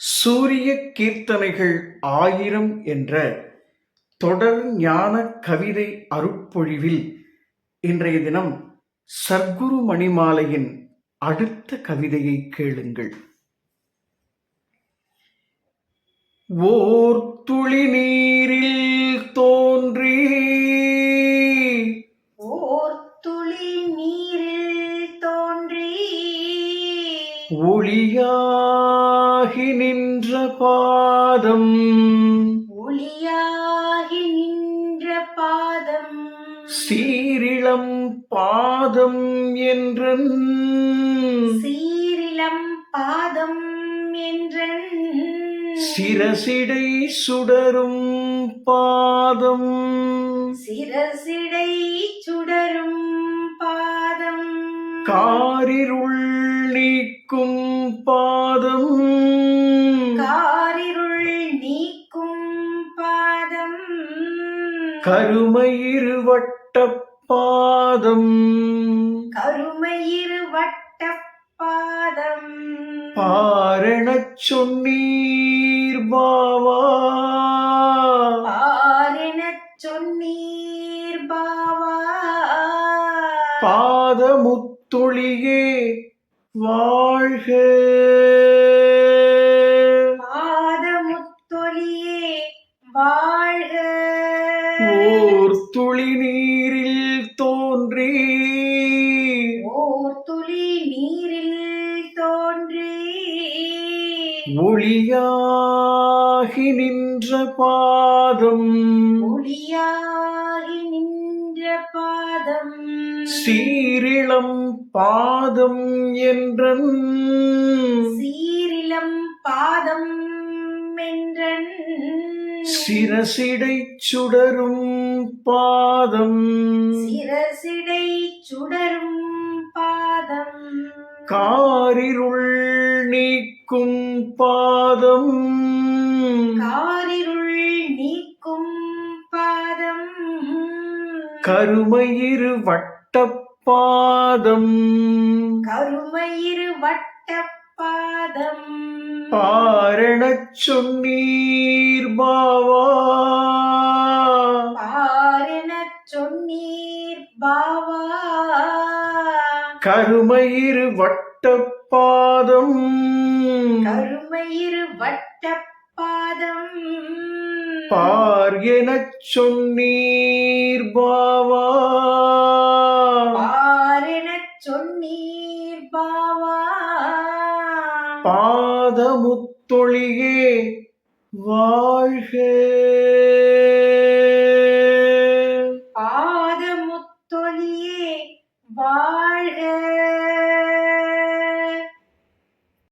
சூரிய கீர்த்தனைகள் ஆயிரம் என்ற தொடர் ஞான கவிதை அருட்பொழிவில் இன்றைய தினம் சர்க்குரு மணிமாலையின் அடுத்த கவிதையை கேளுங்கள். ஓர் துளி நீரில் ஒளியாகி நின்ற பாதம். ஒளியாகி நின்ற பாதம். சீரிளம் பாதம் என்றன். சீரிலம் பாதம் என்றன். சிரசிடை சுடரும் பாதம். சிரசிடை சுடரும் கருமயிரு வட்ட பாதம் கருமையிரு வட்ட பாதம் பாரணச் சொன்னீர் பாவா. பாரெனச் சொன்னீர் பாவா. பாதமுத்தொழியே வாழ்க. ஓர் துளி நீரில் தோன்றி. ஓர் துளி நீரில் தோன்றி. ஒளியாகி நின்ற பாதம். ஒளியாகி நின்ற பாதம். சீரிளம் பாதம் என்றன். சீரிலம் பாதம் என்றன். சிரசிடை சுடரும் பாதம். சிரசிடை சுடரும் பாதம். காரிருள் நீக்கும் பாதம். காரிருள் நீக்கும் பாதம். கருமயிரு வட்டப்பாதம் கருமயிரு வட்ட பாதம். பாரணச் சொன்னீர் பாவா. பாரெனச் சொன்னீர் பாவா. கருமயிரு வட்டப்பாதம் கருமயிரு வட்ட பாதம். பார் எனச் சொன்னீர் பாவா. பாதமுத்தொழியே வாழ்க. பாதமுத்தொழியே வாழ்க.